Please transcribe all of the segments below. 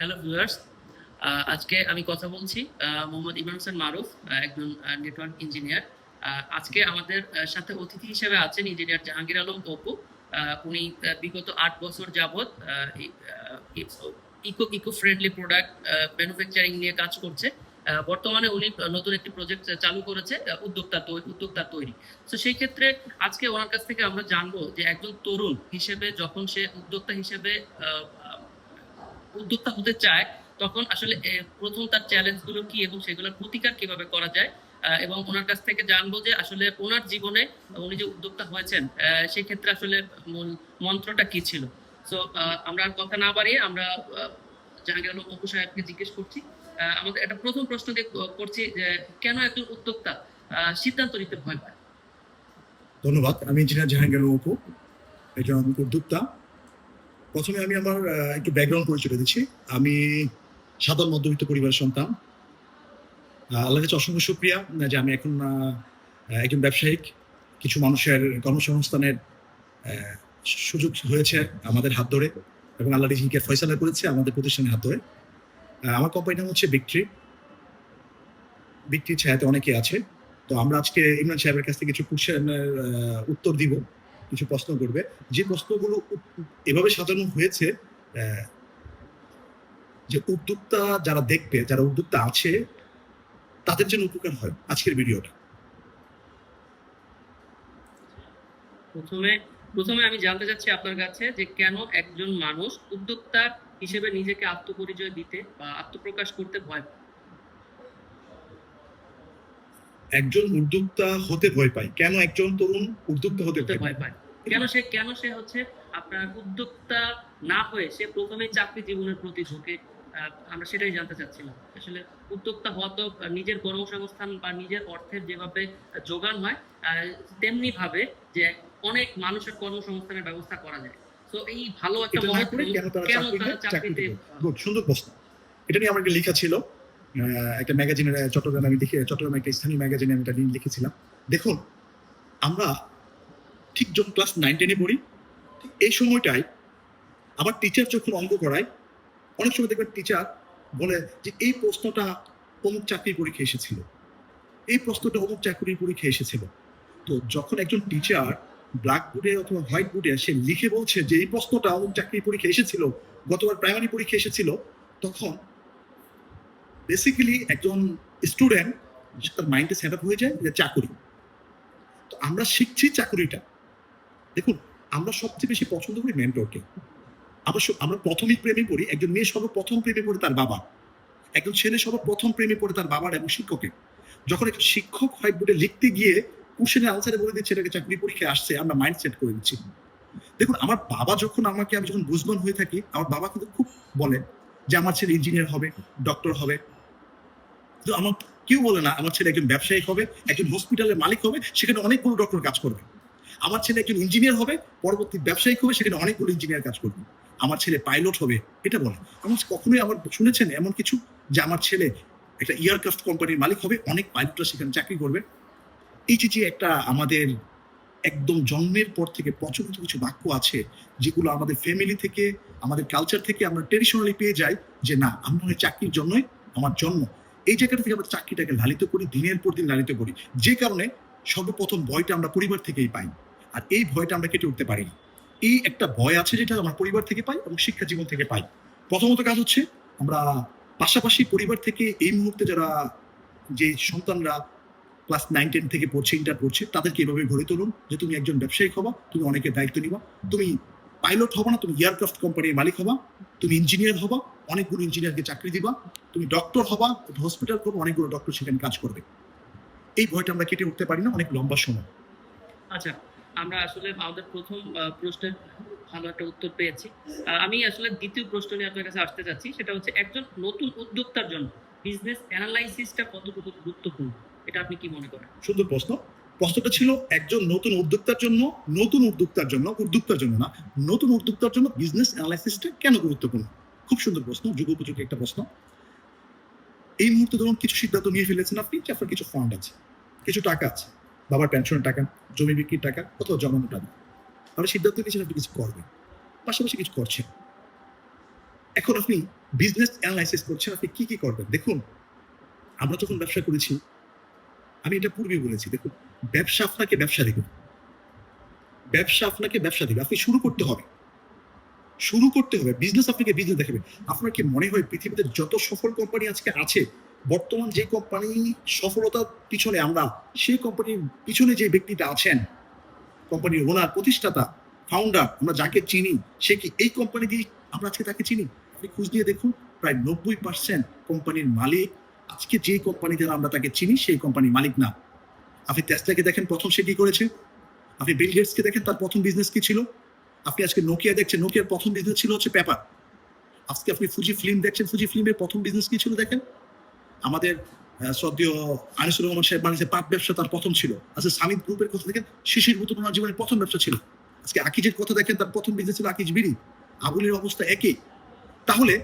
Hello viewers আজকে আমি কথা বলছি মোহাম্মদ ইমরান হোসেন মারুফ একজন নেটওয়ার্ক ইঞ্জিনিয়ার আজকে আমাদের সাথে অতিথি হিসেবে আছেন ইঞ্জিনিয়ার জাহাঙ্গীর আলম অপু। উনি বিগত আট বছর যাবৎ eco eco friendly product manufacturing নিয়ে কাজ করছে। বর্তমানে উনি নতুন একটি প্রজেক্ট চালু করেছে উদ্যোক্তা উদ্যোক্তা তৈরি। তো সেই ক্ষেত্রে আজকে ওনার কাছ থেকে আমরা জানব যে একজন তরুণ হিসেবে, যখন সে উদ্যোক্তা হিসেবে উদ্যোক্তা হতে চায়, তখন আসলে প্রথম তার চ্যালেঞ্জগুলো কি এবং সেগুলোর প্রতিকার কীভাবে করা যায়? এবং ওনার কাছ থেকে জানব যে আসলে ওনার জীবনে উনি যে উদ্যোক্তা হয়েছেন সেই ক্ষেত্রে আসলে মূল মন্ত্রটা কি ছিল? তো আমরা আর কথা না বাড়িয়ে আমরা জাহাঙ্গীর আলম অপু সাহেবকে জিজ্ঞেস করছি। আমাদের একটা প্রথম প্রশ্ন দিয়ে করছি যে কেন একজন উদ্যোক্তা? সিদ্ধান্ত নিতে ভয় পায়। ধন্যবাদ। আমি ইঞ্জিনিয়ার জাহাঙ্গীর অপু, একজন উদ্যোক্তা। প্রথমে আমি আমার একটু ব্যাকগ্রাউন্ড পরিচয় দিচ্ছি। আমি সাধারণ মধ্যবিত্ত পরিবারের সন্তান। আল্লাহ কাছে অসংখ্য সুপ্রিয়া যে আমি এখন একজন ব্যবসায়িক। কিছু মানুষের কর্মসংস্থানের সুযোগ হয়েছে আমাদের হাত ধরে এবং আল্লাহ রিজিকে ফয়সালা করেছে আমাদের প্রতিষ্ঠানের হাত ধরে। আমার কোম্পানির নাম হচ্ছে বিক্ট্রি বিক্ট্রি ছায়াতে অনেকে আছে। তো আমরা আজকে ইমরান সাহেবের কাছ থেকে কিছু কোশ্চেনের উত্তর দিব। কিছু প্রশ্ন করবে। যে প্রশ্নগুলো এভাবে সাজানো হয়েছে যে উদ্যোক্তা যারা দেখবে, যারা উদ্যোক্তা আছে, তাদের জন্য উপকার হয় আজকের ভিডিওটা। প্রথমে প্রথমে আমি জানতে চাচ্ছি আপনার কাছে যে কেন একজন মানুষ উদ্যোক্তা হিসেবে নিজেকে আত্মপরিচয় দিতে বা আত্মপ্রকাশ করতে ভয় পায়? একজন উদ্যোক্তা হতে ভয় পায়। কেন একজন তরুণ উদ্যোক্তা হতে ভয় পায়? কেন সে কেন সে হচ্ছে আপনার উদ্যোক্তা না হয়ে সে প্রথমে চাকরি জীবনের প্রতি ঝুঁকে? আমরা সেটাই জানতে চাচ্ছিলাম। আসলে উদ্যোক্তা হওয়া তো নিজের কর্মসংস্থান বা নিজের অর্থের যেভাবে যোগান হয় তেমনি ভাবে যে অনেক মানুষের কর্মসংস্থানের ব্যবস্থা করা যায়। তো এই ভালো একটা কেন তারা চাকরিতে সুন্দর প্রশ্ন। এটা নিয়ে আমার একটা লেখা ছিল। একটা ম্যাগাজিনের চট্টগ্রামে আমি দেখে চট্টগ্রামে একটা স্থানীয় ম্যাগাজিনে আমি নিয়ে লিখেছিলাম। দেখুন, আমরা ঠিক যখন ক্লাস নাইন টেনে পড়ি, ঠিক এই সময়টায় আমার টিচার যখন অঙ্ক করায়, অনেক সময় দেখবেন টিচার বলে যে, এই প্রশ্নটা অমুক চাকরির পরীক্ষা এসেছিল। এই প্রশ্নটা অমুক চাকরির পরীক্ষা এসেছিল। তো যখন একজন টিচার ব্ল্যাক বোর্ডে অথবা হোয়াইট বোর্ডে সে লিখে বলছে যে, এই প্রশ্নটা অমুক চাকরির পরীক্ষা এসেছিল, গতবার প্রাইমারি পরীক্ষা এসেছিল, তখন বেসিক্যালি একজন স্টুডেন্ট তার মাইন্ডে সেট আপ হয়ে যায় যে চাকরি। তো আমরা শিখছি চাকরিটা। দেখুন, আমরা সবচেয়ে বেশি পছন্দ করি মেন্টরকে আমরা আমরা প্রথমেই প্রেমে পড়ি, একজন মেয়ে সর্বপ্রথম প্রেমে পড়ে তার বাবা। একজন ছেলে সর্বপ্রথম প্রেমে পড়ে তার বাবার এবং শিক্ষকের যখন একজন শিক্ষক হোয়াইট বোর্ডে লিখতে গিয়ে কোশ্চেনের আনসারে বলে দিচ্ছে, এটাকে চাকরি পরীক্ষায় আসছে, আমরা মাইন্ড সেট করে দিচ্ছি। দেখুন, আমার বাবা যখন আমাকে, আমি যখন বুঝবান হয়ে থাকি, আমার বাবা কিন্তু খুব বলে যে, আমার ছেলে ইঞ্জিনিয়ার হবে ডক্টর হবে। তো আমার কেউ বলে না, আমার ছেলে একজন ব্যবসায়িক হবে, একজন হসপিটালের মালিক হবে, সেখানে অনেকগুলো ডক্টর কাজ করবে। আমার ছেলে একজন ইঞ্জিনিয়ার হবে, পরবর্তী ব্যবসায়িক হবে সেখানে অনেকগুলো ইঞ্জিনিয়ার কাজ করবে। আমার ছেলে পাইলট হবে, এটা বলে। আমার কখনোই আমার শুনেছেন এমন কিছু? যে আমার ছেলে একটা এয়ারক্রাফট কোম্পানির মালিক হবে, অনেক পাইলটরা সেখানে চাকরি করবে। এই যে যে একটা আমাদের একদম জন্মের পর থেকে প্রচলিত কিছু বাক্য আছে, যেগুলো আমাদের ফ্যামিলি থেকে, আমাদের কালচার থেকে আমরা ট্রেডিশনালি পেয়ে যাই, যে না, আমি চাকরির জন্যই আমার জন্ম। এই জায়গাটা থেকে আমরা চাকরিটাকে লালিত করি, দিনের পর দিন লালিত করি। যে কারণে সর্বপ্রথম ভয়টা আমরা পরিবার থেকেই পাই। আর এই ভয়টা আমরা কেটে উঠতে পারি এই একটা ভয় আছে যেটা আমার পরিবার থেকে পাই এবং শিক্ষা জীবন থেকে পাই। প্রথমত কাজ হচ্ছে আমরা পাশাপাশি পরিবার থেকে এই মুহূর্তে যারা যে সন্তানরা ক্লাস নাইন, টেন থেকে পড়ছে, ইন্টার পড়ছে, তাদেরকে এভাবে গড়ে তুলুন যে তুমি একজন ব্যবসায়িক হবা, তুমি অনেকের দায়িত্ব নিবা, তুমি পাইলট হবা না, তুমি এয়ারক্রাফট কোম্পানির মালিক হবা। তুমি ইঞ্জিনিয়ার হবা অনেকগুলো ইঞ্জিনিয়ারকে চাকরি দিবা তুমি ডক্টর হবা হসপিটাল করব অনেকগুলো ডক্টর সেখানে কাজ করবে। এই ভয়টা আমরা কেটে উঠতে পারি না অনেক লম্বা সময়। আচ্ছা আমরা আসলে আমাদের প্রথম প্রশ্নের ভালো একটা উত্তর পেয়েছি। আমি আসলে দ্বিতীয় প্রশ্ন নিয়ে আপনার কাছে আসতে চাচ্ছি সেটা হচ্ছে একজন নতুন উদ্যোক্তার জন্য বিজনেস অ্যানালাইসিসটা কতটুকু গুরুত্বপূর্ণ? এটা আপনি কি মনে করেন? সুন্দর প্রশ্ন। প্রশ্নটা ছিল একজন নতুন উদ্যোক্তার জন্য, নতুন উদ্যোক্তার জন্য উদ্যোক্তার জন্য না, নতুন উদ্যোক্তার জন্য বিজনেস অ্যানালাইসিসটা কেন গুরুত্বপূর্ণ? খুব সুন্দর প্রশ্ন যুগোপযোগী একটা প্রশ্ন। এই মুহূর্তে ধরুন কিছু সিদ্ধান্ত নিয়ে ফেলেছেন আপনি যে আপনার কিছু ফান্ড আছে, কিছু টাকা আছে, বাবার পেনশনের টাকা, জমি বিক্রির টাকা, অথবা জমানো টাকা। তাহলে সিদ্ধান্ত নিয়েছেন আপনি কিছু করবেন, পাশাপাশি কিছু করছেন। এখন আপনি বিজনেস অ্যানালাইসিস করছেন, আপনি কি কি করবেন? দেখুন, আমরা যখন ব্যবসা করেছি আমি এটা পূর্বে বলেছি দেখুন ব্যবসা আপনাকে ব্যবসা দেবে। ব্যবসা আপনাকে ব্যবসা দেবে। আপনি শুরু করতে হবে। শুরু করতে হবে। বিজনেস আপনাকে বিজনেস দেখাবে। আপনার কি মনে হয় পৃথিবীতে যত সফল কোম্পানি আজকে আছে, বর্তমান যে কোম্পানি সফলতার পিছনে আমরা, সেই কোম্পানির পিছনে যে ব্যক্তিটা আছেন কোম্পানির ওনার প্রতিষ্ঠাতা ফাউন্ডার আমরা যাকে চিনি, সে কি এই কোম্পানি দিয়ে আমরা আজকে তাকে চিনি? আপনি খুঁজ নিয়ে দেখুন, প্রায় নব্বই পার্সেন্ট কোম্পানির মালিক আজকে যে কোম্পানি দ্বারা আমরা তাকে চিনি, সেই কোম্পানির মালিক না। আপনি টেস্টাকে দেখেন, প্রথম সে কি করেছে? আপনি বিল গেটসকে দেখেন, তার প্রথম বিজনেস কি ছিল? আপনি আজকে নোকিয়া দেখছেন নোকিয়ার প্রথম বিজনেস ছিল হচ্ছে পেপার আজকে আপনি ফুজি ফিল্ম দেখছেন ফুজি ফিল্মের প্রথম বিজনেস কি ছিল দেখেন? আমাদের শ্রদ্ধেয় আনিসুর রহমান সাহেব বানিয়েছে, পাট ব্যবসা তার প্রথম ছিল। আজকে সামিদ গ্রুপের কথা দেখেন, শিশির মতো ওনার জীবনের প্রথম ব্যবসা ছিল। আজকে আকিজের কথা দেখেন, তার প্রথম বিজনেস ছিল আকিজ বিড়ি। আবুলের অবস্থা একই। তাহলে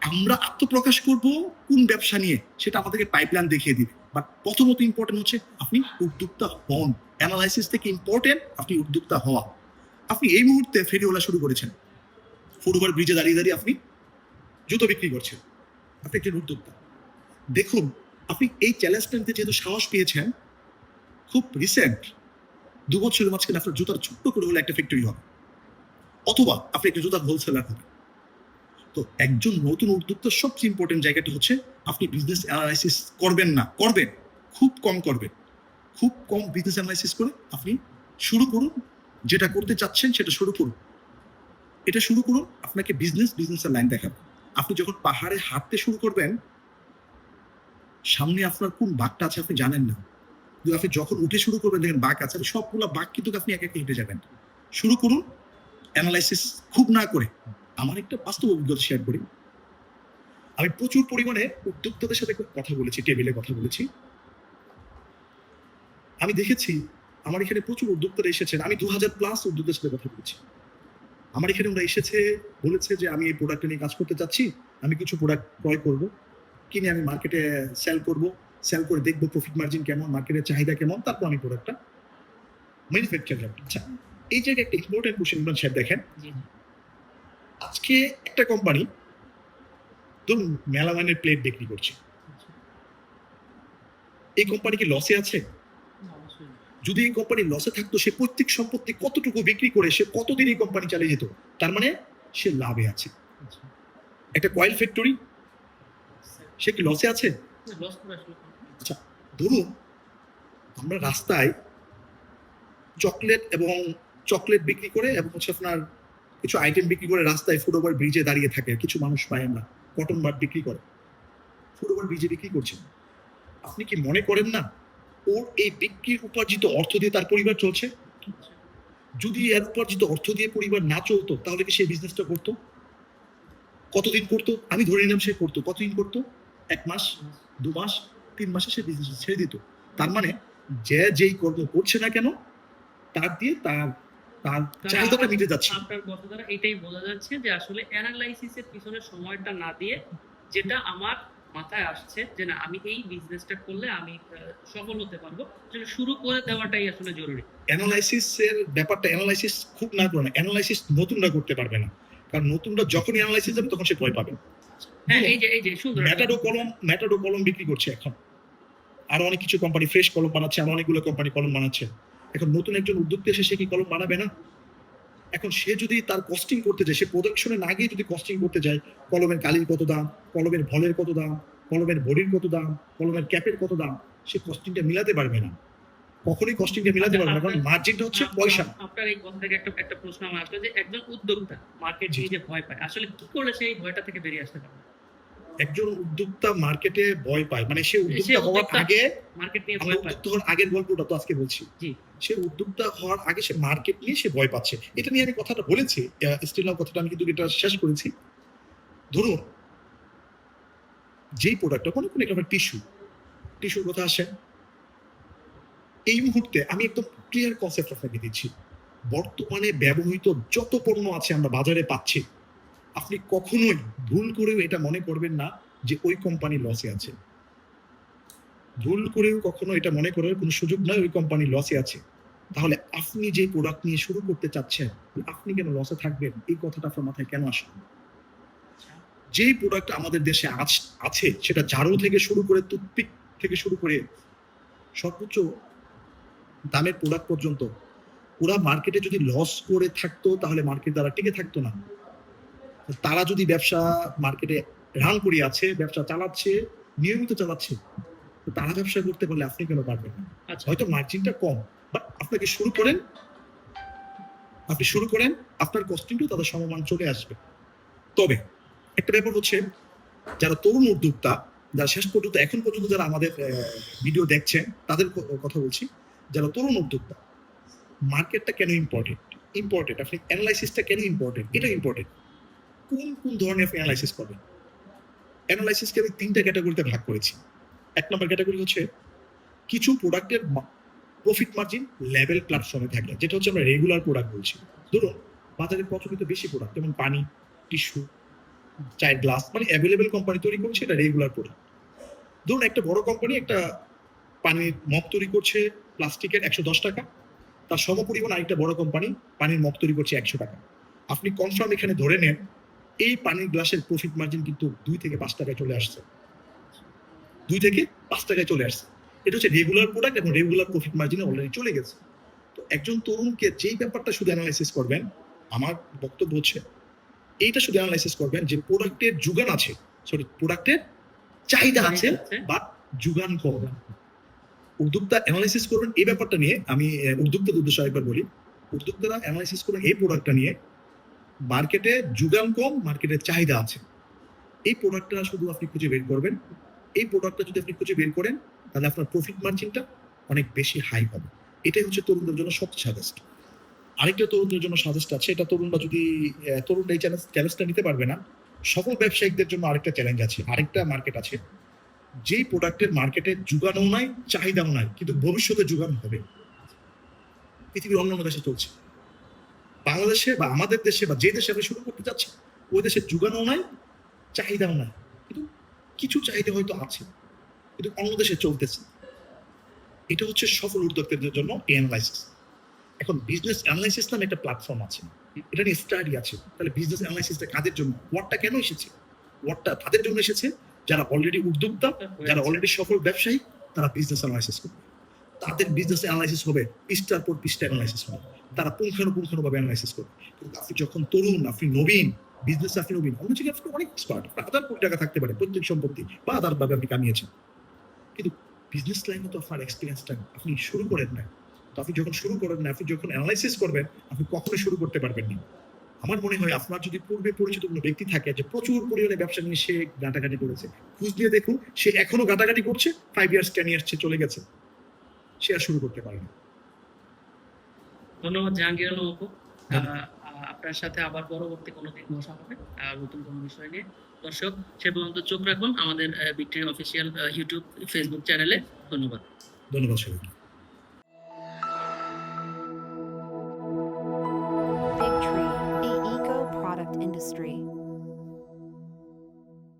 আমরা আত্মপ্রকাশ করব কোন ব্যবসা নিয়ে? সেটা আমাদেরকে পাইপলাইন দেখিয়ে দিবে। বাট প্রথমত ইম্পর্টেন্ট হচ্ছে আপনি উদ্যোক্তা হন। অ্যানালাইসিস থেকে ইম্পর্টেন্ট আপনি উদ্যোক্তা হওয়া। আপনি এই মুহূর্তে ফেরিওয়ালা শুরু করেছেন। ফুটওভার ব্রিজে দাঁড়িয়ে দাঁড়িয়ে আপনি জুতো বিক্রি করছেন। আপনি একজন উদ্যোক্তা। দেখুন, আপনি এই চ্যালেঞ্জটা নিতে যেহেতু সাহস পেয়েছেন, খুব রিসেন্ট দু বছরের মাঝখানে আপনার জুতার ছোট্ট করে হলে একটা ফ্যাক্টরি হবে। অথবা আপনি একটা জুতার হোলসেলার হবেন। তো একজন নতুন উদ্যোক্তার সবচেয়ে ইম্পর্টেন্ট জায়গাটা হচ্ছে আপনি বিজনেস অ্যানালাইসিস করবেন না, করবেন, খুব কম করবেন। খুব কম বিজনেস অ্যানালাইসিস করে আপনি শুরু করুন, যেটা করতে চাচ্ছেন সেটা শুরু করুন। এটা শুরু করুন, আপনাকে বিজনেস বিজনেসের লাইন দেখাবে। আপনি যখন পাহাড়ে হাঁটতে শুরু করবেন, সামনে আপনার কোন বাঘটা আছে আপনি জানেন না। কিন্তু আপনি যখন উঠে শুরু করবেন, দেখেন বাঘ আছে, সবগুলো বাঘ কিন্তু আপনি একে একে হেঁটে যাবেন। শুরু করুন অ্যানালাইসিস খুব না করে আমার একটা বাস্তব অভিজ্ঞতা শেয়ার করি। আমি প্রচুর পরিমাণে উদ্যোক্তাদের সাথে কথা বলেছি টেবিলে কথা বলেছি। আমি দেখেছি, আমার এখানে প্রচুর উদ্যোক্তারা এসেছেন। আমি দু হাজার প্লাস উদ্যোক্তার সাথে কথা বলেছি। আমার এখানে ওরা এসেছে, বলেছে যে আমি এই প্রোডাক্ট নিয়ে কাজ করতে চাচ্ছি আমি কিছু প্রোডাক্ট ক্রয় করব। কিনে আমি মার্কেটে সেল করব? সেল করে দেখব প্রফিট মার্জিন কেমন মার্কেটের চাহিদা কেমন, তারপর আমি প্রোডাক্টটা ম্যানুফ্যাকচার করব। আচ্ছা এই জায়গায় একটা ইম্পর্টেন্ট কোশ্চেন সাহেব দেখেন। আজকে একটা কোম্পানি ধরুন মেলামাইনের প্লেট বিক্রি করছে আচ্ছা। এই কোম্পানি কি লসে আছে। যদি এই কোম্পানি লসে থাকতো, সে প্রত্যেক সম্পত্তি কতটুকু বিক্রি করে, সে কতদিন এই কোম্পানি চালিয়ে যেত তার মানে সে লাভে আছে আচ্ছা। একটা কয়েল ফ্যাক্টরি সে কি লসে আছে করে ধরুন, আমরা রাস্তায় চকলেট এবং চকলেট বিক্রি করে, এবং হচ্ছে আপনার কিছু আইটেম বিক্রি করে রাস্তায় ফুটওভার ব্রিজে দাঁড়িয়ে থাকে, কিছু মানুষ পায় আমরা কটন বার বিক্রি করে। ফুটওভার ব্রিজে বিক্রি করছে। আপনি কি মনে করেন না, ওর এই বিক্রির উপার্জিত অর্থ দিয়ে তার পরিবার চলছে। যদি এর উপার্জিত অর্থ দিয়ে পরিবার না চলতো, তাহলে কি সে বিজনেসটা করতো? কতদিন করতো? আমি ধরে নিলাম সে করতো। কতদিন করতো? এক মাস, দু মাস, তিন মাসে সে বিজনেস ছেড়ে দিত। তার মানে যে যেই কর্ম করছে না কেন, তার দিয়ে তার তার চাহিদাটা মিটে যাচ্ছে। আপনার কথা দ্বারা এটাই বোঝা যাচ্ছে যে আসলে অ্যানালাইসিসের পিছনে সময়টা না দিয়ে যেটা আমার মাথায় আসছে যে না আমি এই বিজনেসটা করলে আমি সফল হতে পারব আসলে শুরু করে দেওয়াটাই আসলে জরুরি। অ্যানালাইসিস এর ব্যাপারটা অ্যানালাইসিস খুব না করে না অ্যানালাইসিস নতুনরা করতে পারবে না। কারণ নতুনরা যখন অ্যানালাইসিস যাবে তখন সে ভয় পাবে। হ্যাঁ এই যে এই যে সুন্দর ম্যাটাডো কলম ম্যাটাডো কলম বিক্রি করছে এখন। আরও অনেক কিছু কোম্পানি ফ্রেশ কলম বানাচ্ছে আরও অনেকগুলো কোম্পানি কলম বানাচ্ছে। এখন নতুন একজন উদ্যোক্তা এসে সে কি কলম বানাবে না? এখন সে যদি তার কস্টিং করতে যায় সে প্রোডাকশনে না গিয়ে যদি কস্টিং করতে যায় কলমের কালির কত দাম কলমের ভলের কত দাম কলমের বডির কত দাম কলমের ক্যাপের কত দাম সে কস্টিংটা মিলাতে পারবে না। কখনোই কস্টিংটা মিলাতে পারবে না কারণ মার্জিনটা হচ্ছে পয়সা। আপনার এই কথা থেকে একটা একটা প্রশ্ন আমার আসলো যে একজন উদ্যোক্তা মার্কেট নিয়ে যে ভয় পায় আসলে কি করলে সেই ভয়টা থেকে বেরিয়ে আসতে পারবে? একজন উদ্যোক্তা মার্কেটে ভয় পায়। মানে সে উদ্যোক্তা হওয়ার আগে মার্কেট নিয়ে ভয় পায়। উদ্যোক্তা আগের গল্পটা তো আজকে বলছি। জি। সে উদ্যোক্তা হওয়ার আগে সে মার্কেট নিয়ে সে ভয় পাচ্ছে। এটা নিয়ে আমি কথাটা বলেছি স্টিল নাও কথাটা আমি কিন্তু এটা শেষ করেছি। ধরুন যেই প্রোডাক্টটা কোনো কোনো একটা টিস্যু টিস্যুর কথা আসে। এই মুহূর্তে আমি একদম ক্লিয়ার কনসেপ্ট আপনাকে দিচ্ছি। বর্তমানে ব্যবহৃত যত পণ্য আছে আমরা বাজারে পাচ্ছি। আপনি কখনোই ভুল করেও এটা মনে করবেন না যে ওই কোম্পানি লসে আছে। ভুল করেও কখনো এটা মনে করার কোনো সুযোগ নয় ওই কোম্পানি লসে আছে। তাহলে আপনি যে প্রোডাক্ট নিয়ে শুরু করতে চাচ্ছেন, আপনি কেন লসে থাকবেন? এই কথাটা আপনার মাথায় কেন আসে? যেই প্রোডাক্ট আমাদের দেশে আছে, সেটা ঝাড়ু থেকে শুরু করে টুথপিক থেকে শুরু করে সর্বোচ্চ দামের প্রোডাক্ট পর্যন্ত, ওরা মার্কেটে যদি লস করে থাকতো, তাহলে মার্কেট দ্বারা টিকে থাকতো না। তারা যদি ব্যবসা মার্কেটে রান করে আছে ব্যবসা চালাচ্ছে নিয়মিত চালাচ্ছে তারা ব্যবসা করতে পারলে আপনি কেন পারবেন না? আচ্ছা। হয়তো মার্জিনটা কম বাট আপনাকে শুরু করেন আপনি শুরু করেন আপনার কস্টিংটাও তাদের সমমান চলে আসবে। তবে একটা ব্যাপার হচ্ছে যারা তরুণ উদ্যোক্তা যারা শেষ পর্যন্ত এখন পর্যন্ত যারা আমাদের ভিডিও দেখছেন তাদের কথা বলছি যারা তরুণ উদ্যোক্তা মার্কেটটা কেন ইম্পর্টেন্ট ইম্পর্টেন্ট আপনি অ্যানালাইসিসটা কেন ইম্পর্টেন্ট এটা ইম্পর্টেন্ট কোন কোন ধরনের অ্যানালাইসিস করবেন অ্যানালাইসিসকে আমি তিনটা ক্যাটাগরিতে ভাগ করেছি। এক নম্বর ক্যাটাগরি হচ্ছে কিছু প্রোডাক্টের প্রফিট মার্জিন লেভেল প্ল্যাটফর্মে থাকে যেটা হচ্ছে আমরা রেগুলার প্রোডাক্ট বলছি। ধরুন, বাজারে প্রচলিত বেশি প্রোডাক্ট যেমন পানি টিস্যু চায়ের গ্লাস মানে অ্যাভেলেবেল কোম্পানি তৈরি করছে এটা রেগুলার প্রোডাক্ট ধরুন, একটা বড় কোম্পানি একটা পানির মগ তৈরি করছে প্লাস্টিকের একশো দশ টাকা, তার সমপরিমাণ আরেকটা বড় কোম্পানি পানির মগ তৈরি করছে একশো টাকা। আপনি কনফার্ম এখানে ধরে নেন এই পানির গ্লাসের প্রফিট মার্জিন কিন্তু দুই থেকে পাঁচ টাকায় চলে আসছে। দুই থেকে পাঁচ টাকায় চলে আসছে। এটা হচ্ছে রেগুলার প্রোডাক্ট এবং রেগুলার প্রফিট মার্জিনে অলরেডি চলে গেছে। তো একজন তরুণকে যেই ব্যাপারটা শুধু অ্যানালাইসিস করবেন আমার বক্তব্য হচ্ছে এইটা শুধু অ্যানালাইসিস করবেন যে প্রোডাক্টের যোগান আছে সরি প্রোডাক্টের চাহিদা আছে বা যোগান কম। উদ্যোক্তা অ্যানালাইসিস করবেন এই ব্যাপারটা নিয়ে আমি আহ, উদ্যোক্তাদের উদ্দেশ্যে একবার বলি উদ্যোক্তারা অ্যানালাইসিস করবেন এই প্রোডাক্টটা নিয়ে মার্কেটে যোগান কম মার্কেটের চাহিদা আছে। এই প্রোডাক্টটা শুধু আপনি খুঁজে বের করবেন। এই প্রোডাক্টটা যদি আপনি খুঁজে বের করেন, তাহলে আপনার প্রফিট মার্জিনটা অনেক বেশি হাই হবে। এটাই হচ্ছে তরুণদের জন্য সবচেয়ে সাজেস্ট আরেকটা তরুণদের জন্য সাজেস্ট আছে, এটা তরুণরা যদি তরুণরা এই চ্যালেঞ্জ চ্যালেঞ্জটা নিতে পারবে না, সকল ব্যবসায়িকদের জন্য আরেকটা চ্যালেঞ্জ আছে, আরেকটা মার্কেট আছে। যেই প্রোডাক্টের মার্কেটে যোগানও নাই, চাহিদাও নাই, কিন্তু ভবিষ্যতে যোগান হবে। পৃথিবীর অন্যান্য দেশে চলছে। বাংলাদেশে বা আমাদের দেশে বা যে দেশে আপনি শুরু করতে চাচ্ছেন ওই দেশে যোগানও নাই চাহিদাও নাই। কিন্তু কিছু চাহিদা হয়তো আছে কিন্তু অন্য দেশে চলতেছে। এটা হচ্ছে সফল উদ্যোক্তাদের জন্য অ্যানালাইসিস এখন বিজনেস অ্যানালাইসিস নামে একটা প্ল্যাটফর্ম আছে। এটা নিয়ে স্টাডি আছে। তাহলে বিজনেস অ্যানালাইসিসটা কাদের জন্য? ওয়ার্ডটা কেন এসেছে? ওয়ার্ডটা তাদের জন্য এসেছে? যারা অলরেডি উদ্যোক্তা যারা অলরেডি সফল ব্যবসায়ী তারা বিজনেস অ্যানালাইসিস করবে। তাদের বিজনেস অ্যানালাইসিস হবে, পৃষ্ঠার পর পৃষ্ঠা অ্যানালাইসিস হবে। তারা পুঙ্খানুপুঙ্খানুভাবে অ্যানালাইসিস করবে? কিন্তু আপনি যখন তরুণ, আপনি নবীন বিজনেস আপনি নবীন অন্য জায়গায় আপনি অনেক এক্সপার্ট হাজার কোটি টাকা থাকতে পারে, প্রত্যেক সম্পত্তি বা আদার ভাবে আপনি কামিয়েছেন। কিন্তু বিজনেস লাইনে তো আপনার এক্সপিরিয়েন্সটা আপনি শুরু করেন না তো আপনি যখন শুরু করেন না আপনি যখন অ্যানালাইসিস করবেন, আপনি কখনোই শুরু করতে পারবেন না। আমার মনে হয় আপনার যদি পূর্বে পরিচিত কোনো ব্যক্তি থাকে যে প্রচুর পরিমাণে ব্যবসা নিয়ে সে ঘাটাঘাটি করেছে, খুঁজ দিয়ে দেখুন, সে এখনও ঘাটাঘাটি করছে ফাইভ ইয়ার্স টেন ইয়ার্স চলে গেছে। আর শুরু করতে পারি। ধন্যবাদ জাহাঙ্গীর আলম আপনার সাথে আবার পরবর্তী কোনো দিন বসা হবে নতুন কোনো বিষয় নিয়ে। দর্শক সে পর্যন্ত চোখ রাখুন আমাদের ভিক্টোরি অফিসিয়াল ইউটিউব ফেসবুক চ্যানেলে ধন্যবাদ। ধন্যবাদ সবাইকে।